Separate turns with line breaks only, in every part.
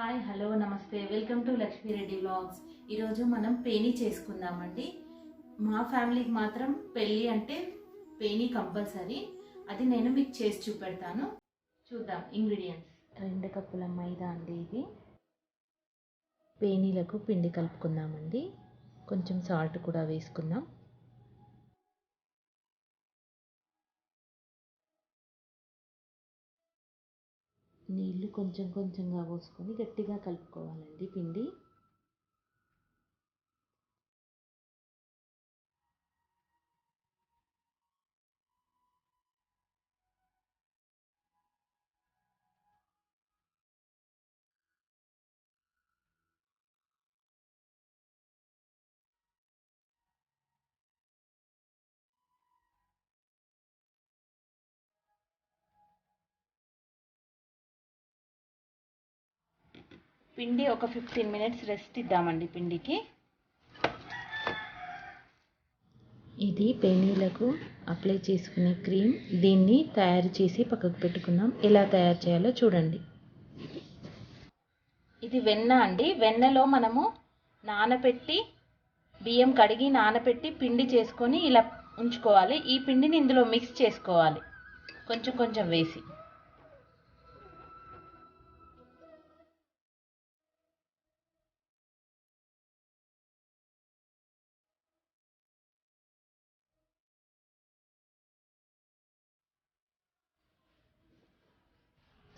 Hi hello నమస్తే. Welcome to Lakshmireddy blogs ఈరోజు మనం పేనీ చేసుకుందామండి. మా ఫ్యామిలీకి మాత్రం పెళ్ళి అంటే పేనీ కంపల్సరీ. అది నేను మీకు చేసి చూపెడతాను. చూద్దాం ఇంగ్రీడియంట్స్. రెండు కప్పుల మైదా అండి ఇది. పేనీలకు పిండి కలుపుకుందామండి. కొంచెం సాల్ట్ కూడా వేసుకుందాం. నీళ్ళు కొంచెం కొంచెంగా పోసుకొని గట్టిగా కలుపుకోవాలండి పిండి. పిండి ఒక ఫిఫ్టీన్ మినిట్స్ రెస్ట్ ఇద్దామండి పిండికి. ఇది పేనీలకు అప్లై చేసుకునే క్రీమ్ దీన్ని తయారు చేసి పక్కకు పెట్టుకుందాం. ఎలా తయారు చేయాలో చూడండి. ఇది వెన్న అండి. వెన్నలో మనము నానబెట్టి బియ్యం కడిగి నానబెట్టి పిండి చేసుకొని ఇలా ఉంచుకోవాలి. ఈ పిండిని ఇందులో మిక్స్ చేసుకోవాలి. కొంచెం కొంచెం వేసి.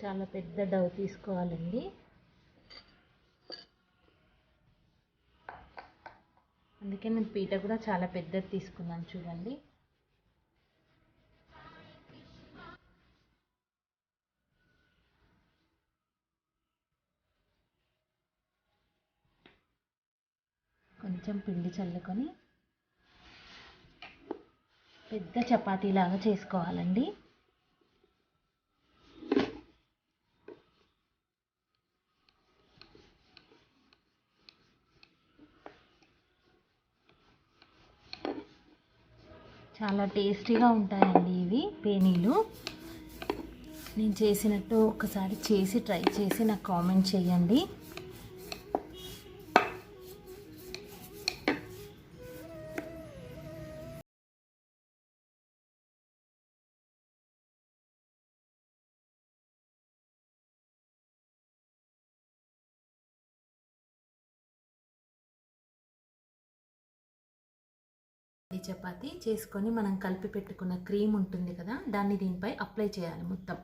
చాలా పెద్ద డవ్ తీసుకోవాలండి. అందుకే నేను పీట కూడా చాలా పెద్దది తీసుకున్నాను చూడండి. కొంచెం పిండి చల్లుకొని పెద్ద చపాతీలాగా చేసుకోవాలండి. చాలా టేస్టీగా ఉంటాయండి ఇవి పేనీలు. నేను చేసినట్టు ఒకసారి చేసి ట్రై చేసి నాకు కామెంట్ చేయండి. చపాతి చేసుకొని మనం కలిపి పెట్టుకున్న క్రీమ్ ఉంటుంది కదా దాన్ని దీనిపై అప్లై చేయాలి మొత్తం.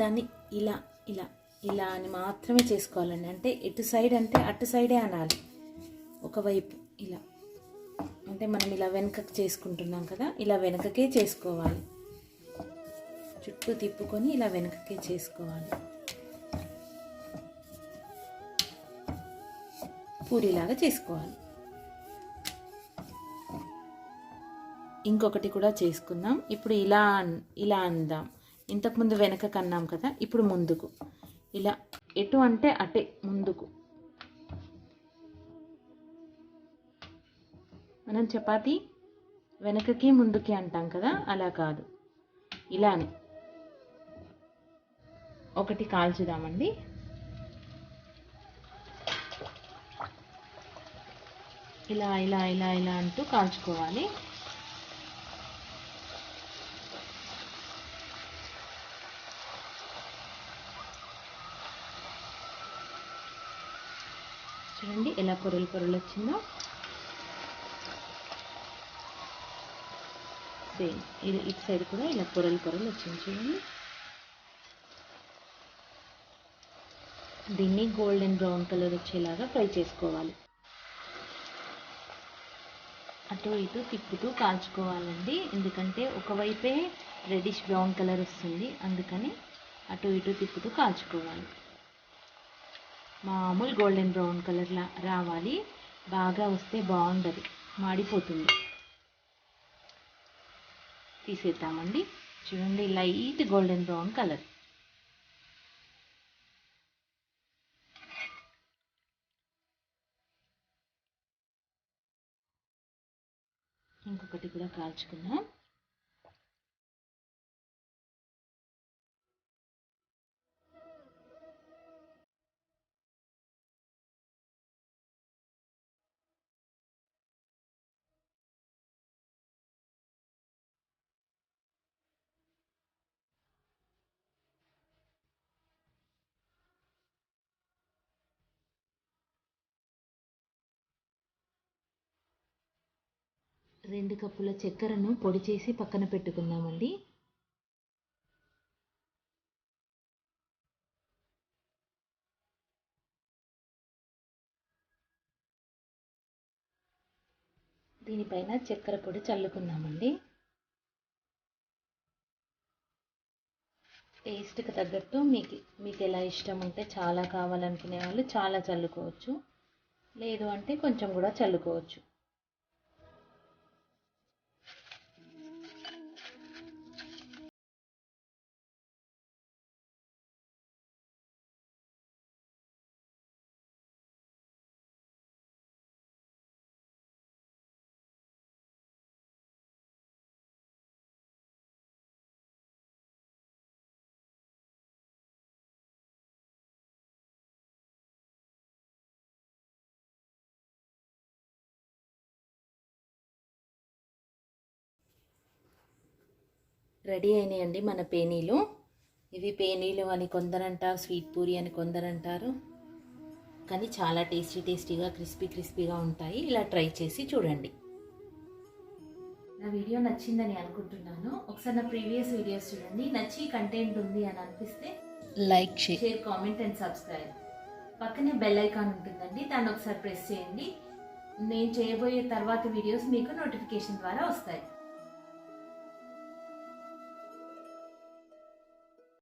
దాన్ని ఇలా ఇలా ఇలా అని మాత్రమే చేసుకోవాలండి. అంటే ఎటు సైడ్ అంటే అటు సైడే అనాలి. ఒకవైపు ఇలా. అంటే మనం ఇలా వెనకకి చేసుకుంటున్నాం కదా ఇలా వెనకకే చేసుకోవాలి. చుట్టూ తిప్పుకొని ఇలా వెనకకే చేసుకోవాలి. పూరిలాగా చేసుకోవాలి. ఇంకొకటి కూడా చేసుకుందాం. ఇప్పుడు ఇలా ఇలా అందాం. ఇంతకుముందు వెనక కన్నాం కదా ఇప్పుడు ముందుకు. ఇలా ఎటు అంటే అటే ముందుకు. మనం చపాతి వెనకకి ముందుకి అంటాం కదా అలా కాదు. ఇలానే. ఒకటి కాల్చుదామండి. ఇలా ఇలా ఇలా ఇలా అంటూ కాల్చుకోవాలి. చూడండి ఎలా పొరలు పొరలు వచ్చిందో. సేమ్ ఇది ఇటు సైడ్ కూడా ఇలా పొరలు పొరలు వచ్చింది చూడండి. దీన్ని గోల్డెన్ బ్రౌన్ కలర్ వచ్చేలాగా ఫ్రై చేసుకోవాలి. అటు ఇటు తిప్పుతూ కాల్చుకోవాలండి. ఎందుకంటే ఒకవైపే రెడిష్ బ్రౌన్ కలర్ వస్తుంది. అందుకని అటు ఇటు తిప్పుతూ కాల్చుకోవాలి. మామూలు గోల్డెన్ బ్రౌన్ కలర్లా రావాలి. బాగా వస్తే బాగుండదు. మాడిపోతుంది. తీసేద్దామండి. చూడండి లైట్ గోల్డెన్ బ్రౌన్ కలర్ ఇంకొకటి కూడా కాల్చుకుందాం. రెండు కప్పుల చక్కెరను పొడి చేసి పక్కన పెట్టుకుందామండి. దీనిపైన చక్కెర పొడి చల్లుకుందామండి. టేస్ట్కి తగ్గట్టు మీకు మీకు ఎలా ఇష్టం ఉంటే చాలా కావాలనుకునే వాళ్ళు చాలా చల్లుకోవచ్చు. లేదు అంటే కొంచెం కూడా చల్లుకోవచ్చు. రెడీ అయినాయండి మన పేనీలు. ఇవి పేనీలు అని కొందరంటారు స్వీట్ పూరి అని కొందరంటారు. కానీ చాలా టేస్టీ టేస్టీగా క్రిస్పీ క్రిస్పీగా ఉంటాయి. ఇలా ట్రై చేసి చూడండి. నా వీడియో నచ్చిందని అనుకుంటున్నాను. ఒకసారి నా ప్రీవియస్ వీడియోస్ చూడండి. నచ్చి కంటెంట్ ఉంది అని అనిపిస్తే
like share
share comment and subscribe. పక్కనే బెల్ ఐకాన్ ఉంటుందండి. దాన్ని ఒకసారి ప్రెస్ చేయండి. నేను చేయబోయే తర్వాత వీడియోస్ మీకు నోటిఫికేషన్ ద్వారా వస్తాయి.